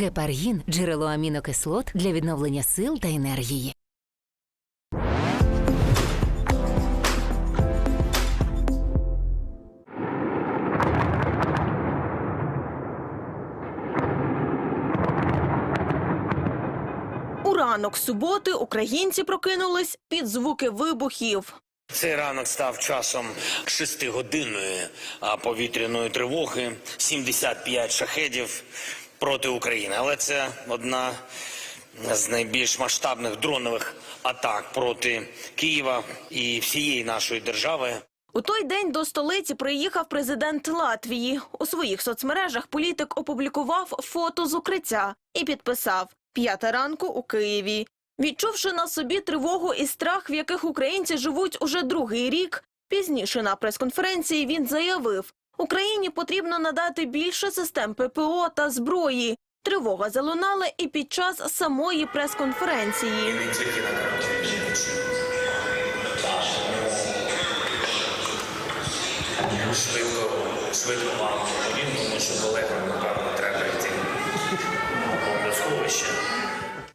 Гепаргін джерело амінокислот для відновлення сил та енергії. У ранок суботи українці прокинулись під звуки вибухів. Цей ранок став часом шестигодинної а, повітряної тривоги, 75 шахедів проти України. Але це одна з найбільш масштабних дронових атак проти Києва і всієї нашої держави. У той день до столиці приїхав президент Латвії. У своїх соцмережах політик опублікував фото з укриття і підписав «П'ята ранку у Києві. Відчувши на собі тривогу і страх, в яких українці живуть уже другий рік, пізніше на прес-конференції він заявив, Україні потрібно надати більше систем ППО та зброї. Тривога залунала і під час самої прес-конференції. Швидко, швидко вам повім, тому що колегам, напевно, треба йти до сховища.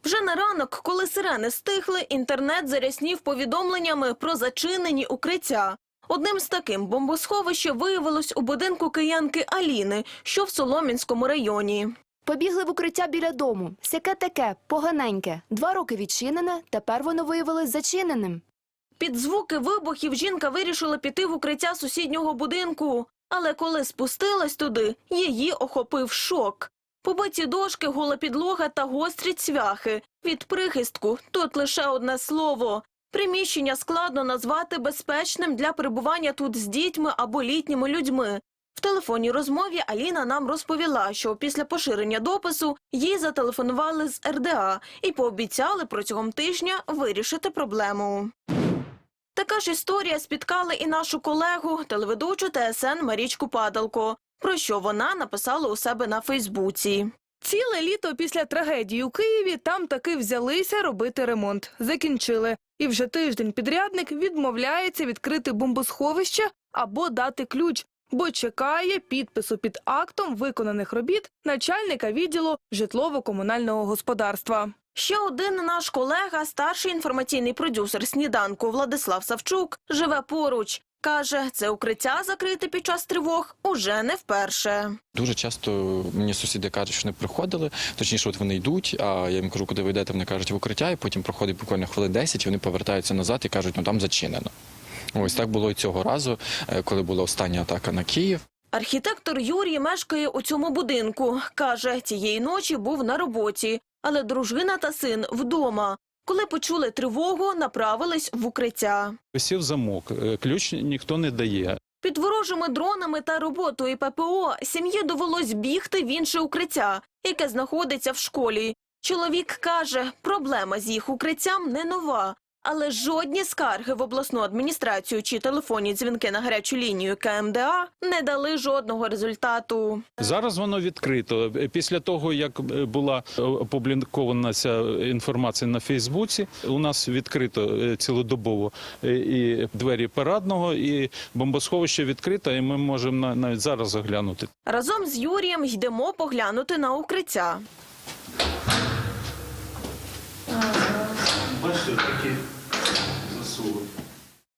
Вже на ранок, коли сирени стихли, інтернет заряснів повідомленнями про зачинені укриття. Одним з таким бомбосховище виявилось у будинку киянки Аліни, що в Соломінському районі. Побігли в укриття біля дому. Сяке таке, поганеньке. Два роки відчинене, тепер воно виявилось зачиненим. Під звуки вибухів жінка вирішила піти в укриття сусіднього будинку. Але коли спустилась туди, її охопив шок. Побиті дошки, гола підлога та гострі цвяхи. Від прихистку тут лише одне слово. Приміщення складно назвати безпечним для перебування тут з дітьми або літніми людьми. В телефонній розмові Аліна нам розповіла, що після поширення допису їй зателефонували з РДА і пообіцяли протягом тижня вирішити проблему. Така ж історія спіткала і нашу колегу, телеведучу ТСН Марічку Падалко, про що вона написала у себе на Фейсбуці. Ціле літо після трагедії у Києві там таки взялися робити ремонт. Закінчили. І вже тиждень підрядник відмовляється відкрити бомбосховище або дати ключ, бо чекає підпису під актом виконаних робіт начальника відділу житлово-комунального господарства. Ще один наш колега, старший інформаційний продюсер сніданку Владислав Савчук, живе поруч. Каже, це укриття закрите під час тривог уже не вперше. Дуже часто мені сусіди кажуть, що вони приходили, точніше, от вони йдуть, а я їм кажу, куди ви йдете, вони кажуть в укриття, і потім проходить буквально хвилин 10, і вони повертаються назад і кажуть, ну там зачинено. Ось так було і цього разу, е, коли була остання атака на Київ. Архітектор Юрій мешкає у цьому будинку. Каже, цієї ночі був на роботі, але дружина та син вдома. Коли почули тривогу, направились в укриття. Висів замок, е, ключ ніхто не дає. Під ворожими дронами та роботою ППО сім'ї довелось бігти в інше укриття, яке знаходиться в школі. Чоловік каже, проблема з їх укриттям не нова. Але жодні скарги в обласну адміністрацію чи телефонні дзвінки на гарячу лінію КМДА не дали жодного результату. Зараз воно відкрито. Після того, як була опублікована ця інформація на Фейсбуці, у нас відкрито е, цілодобово е, і двері парадного, і бомбосховище відкрито, і ми можемо на- навіть зараз заглянути. Разом з Юрієм йдемо поглянути на укриття. Бачите, такі засуви.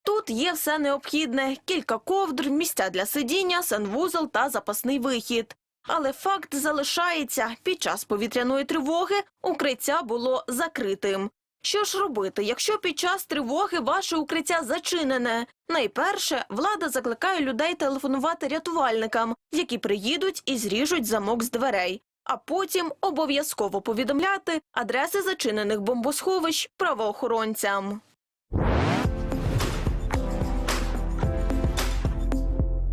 Тут є все необхідне: кілька ковдр, місця для сидіння, санвузол та запасний вихід. Але факт залишається: під час повітряної тривоги укриття було закритим. Що ж робити, якщо під час тривоги ваше укриття зачинене? Найперше, влада закликає людей телефонувати рятувальникам, які приїдуть і зріжуть замок з дверей. А потім обов'язково повідомляти адреси зачинених бомбосховищ правоохоронцям.